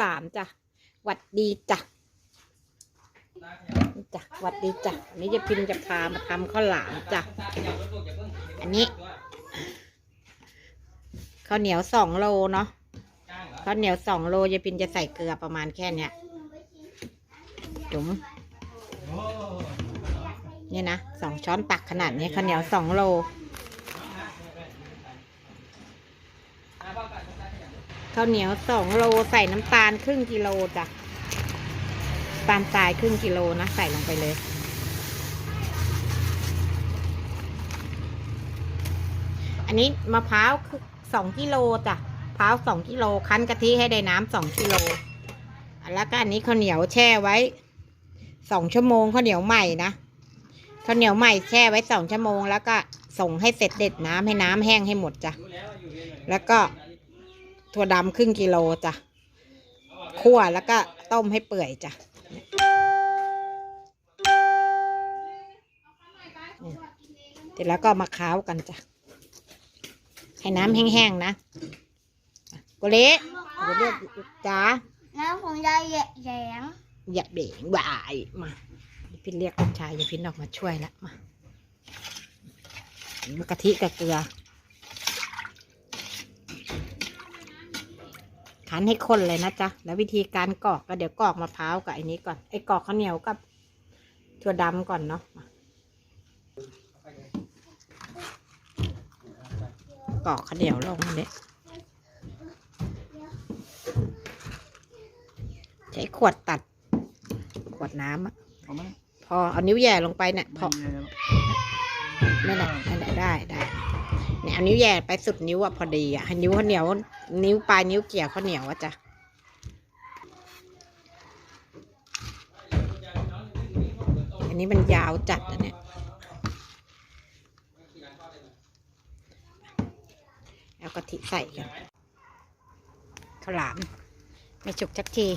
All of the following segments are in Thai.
หลามจ้ะหวัดดีจ้ะจ้ะหวัดดีจ้ะอันนี้จะพินจะพามาทำข้าวหลามจ้ะอันนี้ข้าวเหนียวสองโลเนาะข้าวเหนียวสองโลยายพินจะใส่เกลือประมาณแค่เนี้ยจุ๋มนี่นะสองช้อนตักขนาดนี้ข้าวเหนียวสองโล ข้าวเหนียวสองโลใส่น้ำตาลครึ่งกิโลจ้ะน้ำตาลทรายครึ่งกิโลนะใส่ลงไปเลยอันนี้มะพร้าวคือสองกิโลจ้ะมะพร้าวสองกิโลคั้นกะทิให้ได้น้ำสองกิโลอะแล้วก็อันนี้ข้าวเหนียวแช่ไว้สองชั่วโมงข้าวเหนียวใหม่นะข้าวเหนียวใหม่แช่ไว้สองชั่วโมง แล้วก็ส่งให้เสร็จเด็ดน้ำให้น้ำแห้งให้หมดจ้ะแล้วก็ ถั่วดำครึ่งกิโลจ้ะคั่วแล้วก็ต้มให้เปื่อยจ้ะนี่เสร็จแล้วก็มาค้าวกันจ้ะ ให้น้ำแห้งๆนะกุเละเดี๋ยวเรียกจ้าน้ำของยายแยะแยงอย่าเบ่งบ่ายมาเดี๋ยวพี่เรียกลูกชายอย่าพินออกมาช่วยแล้วมากะทิกับเกลือ คั้นให้ข้นเลยนะจ๊ะ แล้ววิธีการกรอกก็เดี๋ยวกรอกมะพร้าวกับไอ้นี้ก่อน ไอ้กรอกข้าวเหนียวกับถั่วดำก่อนเนาะมากรอกข้าวเหนียวลงเนี่ยใช้ขวดตัด ขวดน้ำอะเอาไหมพอเอานิ้วแหย่ลงไปเนี่ยพอไม่มีอะไรแล้วนั่นแหละนั่นแหละได้ได้ เนี่ยเอานิ้วแย่ไปสุดนิ้วอะพอดีอะให้นิ้วข้าวเหนียว นิ้วปลายนิ้วเกี่ยวข้าวเหนียวอะจ้ะอันนี้มันยาวจัดอะเนี่ยเอากะทิใส่กันข้าวหลาม ไม่ฉุกจักที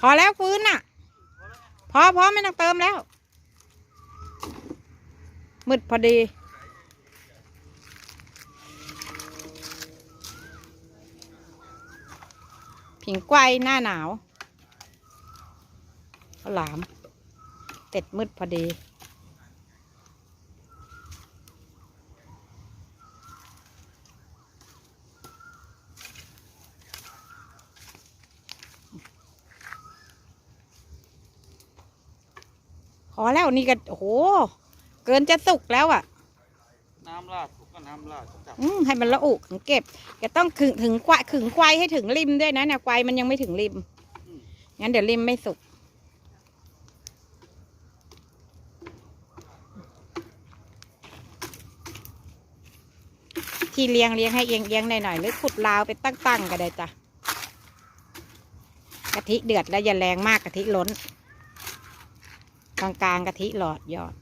พอแล้วฟื้นน่ะ พอพอไม่ต้องเติมแล้ว มืดพอดี ผิงไกวหน้าหนาวข้าวหลามเต็ดมืดพอดีพอแล้วนี่ก็โอ้โห เกินจะสุกแล้วอะ น้ำราดถูกก็น้ำราดจับอืมให้มันละอุถึงเก็บจะต้องขึงถึงควายขึงควายให้ถึงริมด้วยนะเนี่ยควายมันยังไม่ถึงริม งั้นเดี๋ยวริมไม่สุก ที่เลี้ยงเลี้ยงให้เอียงเอียงหน่อยหน่อยๆหรือขุดราวไปตั้งๆก็ได้จ้ะกะทิเดือดแล้วอย่าแรงมากกะทิล้น กลางกลางๆกะทิหลอดหยอด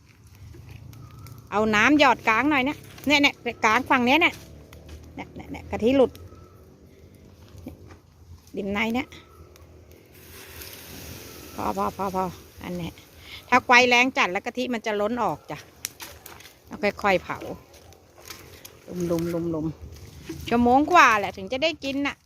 เอาน้ำหยอดกลางหน่อยนี่ยเนี่ยเนี่ยกลางฝั่งเนี้ยเนี่ยเนี่ยเนี่ยกะทิหลุดดินในเนี่ยพอพอพอพออันเนี้ยถ้าไฟแรงจัดแล้วกะทิมันจะล้นออกจ้ะแล้วค่อยๆเผาลุมลุมลุมลุมชั่วโมงกว่าแหละถึงจะได้กินน่ะ